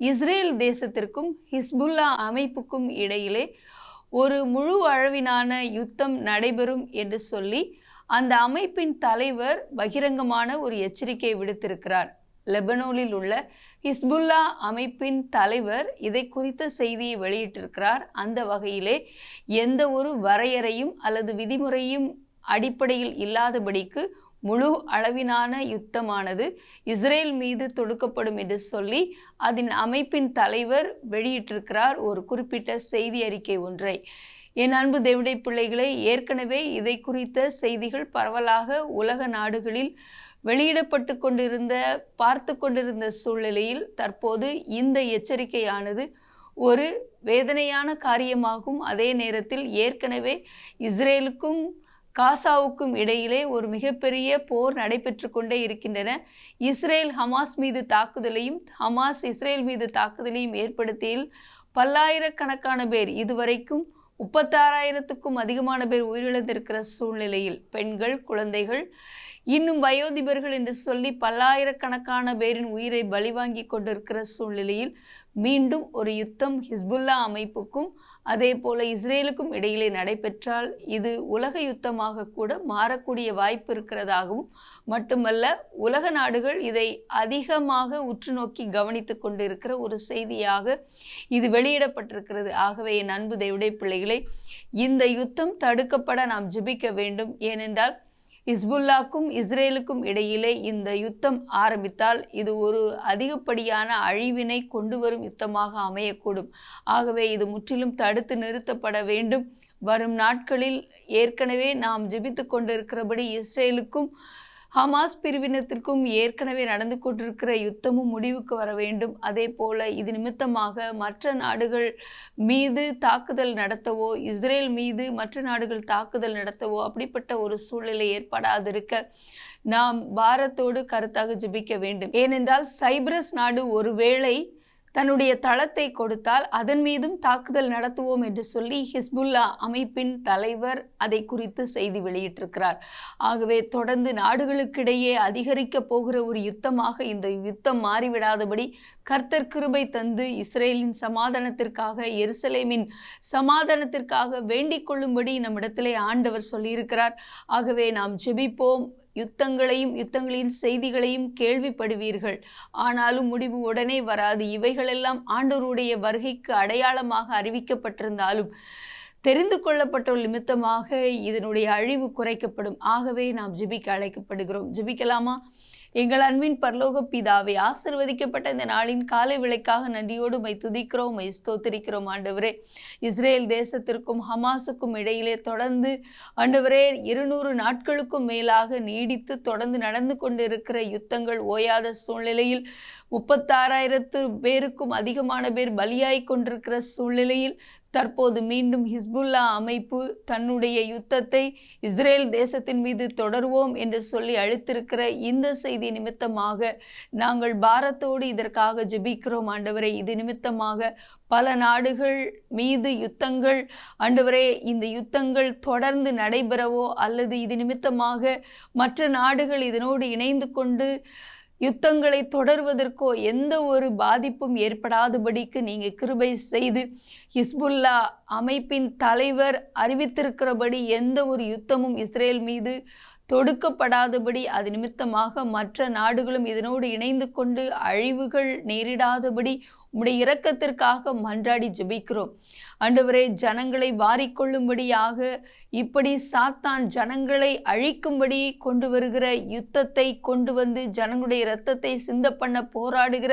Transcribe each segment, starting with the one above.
Israel தேசத்திற்கும் Hezbollah அமைப்புக்கும் இடையிலே ஒரு முழு அளவிலான யுத்தம் நடைபெறும் என்று சொல்லி அந்த அமைப்பின் தலைவர் பகிரங்கமான ஒரு எச்சரிக்கை விடுத்திருக்கிறார். லெபனோனில் உள்ள ஹிஸ்புல்லா அமைப்பின் தலைவர் இதை குறித்த செய்தியை வெளியிட்டிருக்கிறார். அந்த வகையிலே எந்த ஒரு வரையறையும் அல்லது விதிமுறையும் அடிப்படையில் இல்லாதபடிக்கு முழு அளவிலான யுத்தமானது இஸ்ரேல் மீது தொடுக்கப்படும் என்று சொல்லி அதன் அமைப்பின் தலைவர் வெளியிட்டிருக்கிறார் ஒரு குறிப்பிட்ட செய்தி அறிக்கை ஒன்றை. என் அன்பு தேவிடை பிள்ளைகளை ஏற்கனவே இதை குறித்த செய்திகள் பரவலாக உலக நாடுகளில் வெளியிடப்பட்டு கொண்டிருந்த பார்த்து கொண்டிருந்த சூழ்நிலையில் தற்போது இந்த எச்சரிக்கையானது ஒரு வேதனையான காரியமாகும். அதே நேரத்தில் ஏற்கனவே இஸ்ரேலுக்கும் காசாவுக்கும் இடையிலே ஒரு மிகப்பெரிய போர் நடைபெற்று கொண்டே இருக்கின்றன. இஸ்ரேல் ஹமாஸ் மீது தாக்குதலையும் ஹமாஸ் இஸ்ரேல் மீது தாக்குதலையும் ஏற்படுத்தியில் பல்லாயிரக்கணக்கான பேர் இதுவரைக்கும் முப்பத்தாறாயிரத்துக்கும் அதிகமான பேர் உயிரிழந்திருக்கிற சூழ்நிலையில் பெண்கள் குழந்தைகள் இன்னும் வயோதிபர்கள் என்று சொல்லி பல்லாயிரக்கணக்கான பேரின் உயிரை பலிவாங்கி கொண்டிருக்கிற சூழ்நிலையில் மீண்டும் ஒரு யுத்தம் ஹிஸ்புல்லா அமைப்புக்கும் அதே போல இஸ்ரேலுக்கும் இடையிலே நடைபெற்றால் இது உலக யுத்தமாக கூட மாறக்கூடிய வாய்ப்பு இருக்கிறதாகவும் மட்டுமல்ல உலக நாடுகள் இதை அதிகமாக உற்று நோக்கி கவனித்து கொண்டிருக்கிற ஒரு செய்தியாக இது வெளியிடப்பட்டிருக்கிறது. ஆகவே என் அன்பு தேவடைய பிள்ளைகளை இந்த யுத்தம் தடுக்கப்பட நாம் ஜிபிக்க வேண்டும். ஏனென்றால் இஸ்புல்லாக்கும் இஸ்ரேலுக்கும் இடையிலே இந்த யுத்தம் ஆரம்பித்தால் இது ஒரு அதிகப்படியான அழிவினை கொண்டு வரும் யுத்தமாக அமையக்கூடும். ஆகவே இது முற்றிலும் தடுத்து நிறுத்தப்பட வேண்டும். வரும் நாட்களில் ஏற்கனவே நாம் ஜெபித்து கொண்டிருக்கிறபடி இஸ்ரேலுக்கும் ஹமாஸ் பிரிவினத்திற்கும் ஏற்கனவே நடந்து கொண்டிருக்கிற யுத்தமும் முடிவுக்கு வர வேண்டும். அதே போல இது நிமித்தமாக மற்ற நாடுகள் மீது தாக்குதல் நடத்தவோ இஸ்ரேல் மீது மற்ற நாடுகள் தாக்குதல் நடத்தவோ அப்படிப்பட்ட ஒரு சூழ்நிலை ஏற்படாதிருக்க நாம் பாரத்தோடு கருத்தாக ஜபிக்க வேண்டும். ஏனென்றால் சைப்ரஸ் நாடு ஒருவேளை தன்னுடைய தளத்தை கொடுத்தால் அதன் மீதும் தாக்குதல் நடத்துவோம் என்று சொல்லி ஹிஸ்புல்லா அமைப்பின் தலைவர் அதை குறித்து செய்தி வெளியிட்டிருக்கிறார். ஆகவே தொடர்ந்து நாடுகளுக்கிடையே அதிகரிக்க போகிற ஒரு யுத்தமாக இந்த யுத்தம் மாறிவிடாதபடி கர்த்தர் கிருபை தந்து இஸ்ரேலின் சமாதானத்திற்காக எருசலேமின் சமாதானத்திற்காக வேண்டிக் கொள்ளும்படி நம்மிடத்திலே ஆண்டவர் சொல்லியிருக்கிறார். ஆகவே நாம் ஜெபிப்போம். யுத்தங்களையும் யுத்தங்களின் செய்திகளையும் கேள்விப்படுவீர்கள். ஆனாலும் முடிவு உடனே வராது. இவைகளெல்லாம் ஆண்டவருடைய வருகைக்கு அடையாளமாக அறிவிக்கப்பட்டிருந்தாலும் தெரிந்து கொள்ளப்பட்ட நிமித்தமாக இதனுடைய அழிவு குறைக்கப்படும். ஆகவே நாம் ஜிபிக்க அழைக்கப்படுகிறோம். ஜிபிக்கலாமா? எங்கள் அன்பின் பரலோக பிதாவை ஆசிர்வதிக்கப்பட்ட இந்த நாளின் காலை விளைக்காக நன்றியோடு மை துதிக்கிறோம் மை ஸ்தோத்திரிக்கிறோம் ஆண்டவரே. இஸ்ரேல் தேசத்திற்கும் ஹமாஸுக்கும் இடையிலே தொடர்ந்து ஆண்டவரே இருநூறு நாட்களுக்கும் மேலாக நீடித்து தொடர்ந்து நடந்து கொண்டிருக்கிற யுத்தங்கள் ஓயாத சூழ்நிலையில் முப்பத்தாறாயிரத்து பேருக்கும் அதிகமான பேர் பலியாய் கொண்டிருக்கிற சூழ்நிலையில் தற்போது மீண்டும் ஹிஸ்புல்லா அமைப்பு தன்னுடைய யுத்தத்தை இஸ்ரேல் தேசத்தின் மீது தொடர்வோம் என்று சொல்லி அழுத்திருக்கிற இந்த செய்தி நிமித்தமாக நாங்கள் பாரத்தோடு இதற்காக ஜெபிக்கிறோம் ஆண்டவரை. இது நிமித்தமாக பல நாடுகள் மீது யுத்தங்கள் ஆண்டவரே இந்த யுத்தங்கள் தொடர்ந்து நடைபெறவோ அல்லது இது நிமித்தமாக மற்ற நாடுகள் இதனோடு இணைந்து கொண்டு யுத்தங்களை தொடர்வதற்கோ எந்த ஒரு பாதிப்பும் ஏற்படாதபடிக்கு நீங்க கிருபை செய்து ஹிஸ்புல்லா அமைப்பின் தலைவர் அறிவித்திருக்கிறபடி எந்த ஒரு யுத்தமும் இஸ்ரேல் மீது தொடுக்கப்படாதபடி அது நிமித்தமாக மற்ற நாடுகளும் இதனோடு இணைந்து கொண்டு அழிவுகள் நேரிடாதபடி உம்முடைய இரக்கத்திற்காக மன்றாடி ஜெபிக்கிறோம். ஆண்டவரே ஜனங்களை வாரிக்கொள்ளும்படியாக இப்படி சாத்தான் ஜனங்களை அழிக்கும்படி கொண்டு வருகிற யுத்தத்தை கொண்டு வந்து ஜனங்களுடைய இரத்தத்தை சிந்த பண்ண போராடுகிற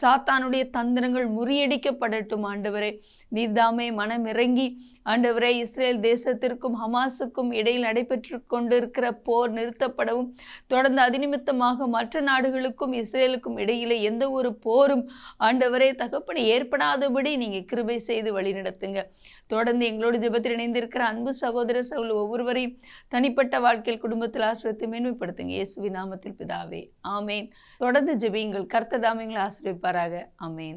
சாத்தானுடைய தந்திரங்கள் முறியடிக்கப்படட்டும் ஆண்டவரே. நீர்தாமே மனம் இறங்கி ஆண்டவரே இஸ்ரேல் தேசத்திற்கும் ஹமாஸுக்கும் இடையில் நடைபெற்று கொண்டிருக்கிற போர் நிறுத்தப்படவும் தொடர்ந்து அதிநிமித்தமாக மற்ற நாடுகளுக்கும் இஸ்ரேலுக்கும் இடையிலே எந்த ஒரு போரும் ஆண்டவரே தகப்பனை ஏற்படாதபடி நீங்கள் கிருபை செய்து வழிநடத்துங்க தொடர்ந்து எங்களோடு ஜெபத்தில் இணைந்திருக்கிற அன்பு சகோதர சகோதர ஒவ்வொருவரையும் தனிப்பட்ட வாழ்க்கையில் குடும்பத்தில் ஆசிரியத்தை மேன்மைப்படுத்துங்க. இயேசுவி நாமத்தில் பிதாவே. ஆமேன். தொடர்ந்து ஜெபியுங்கள். கர்த்ததாமியங்களை ஆசிரியப்பாராக ஆமேன்.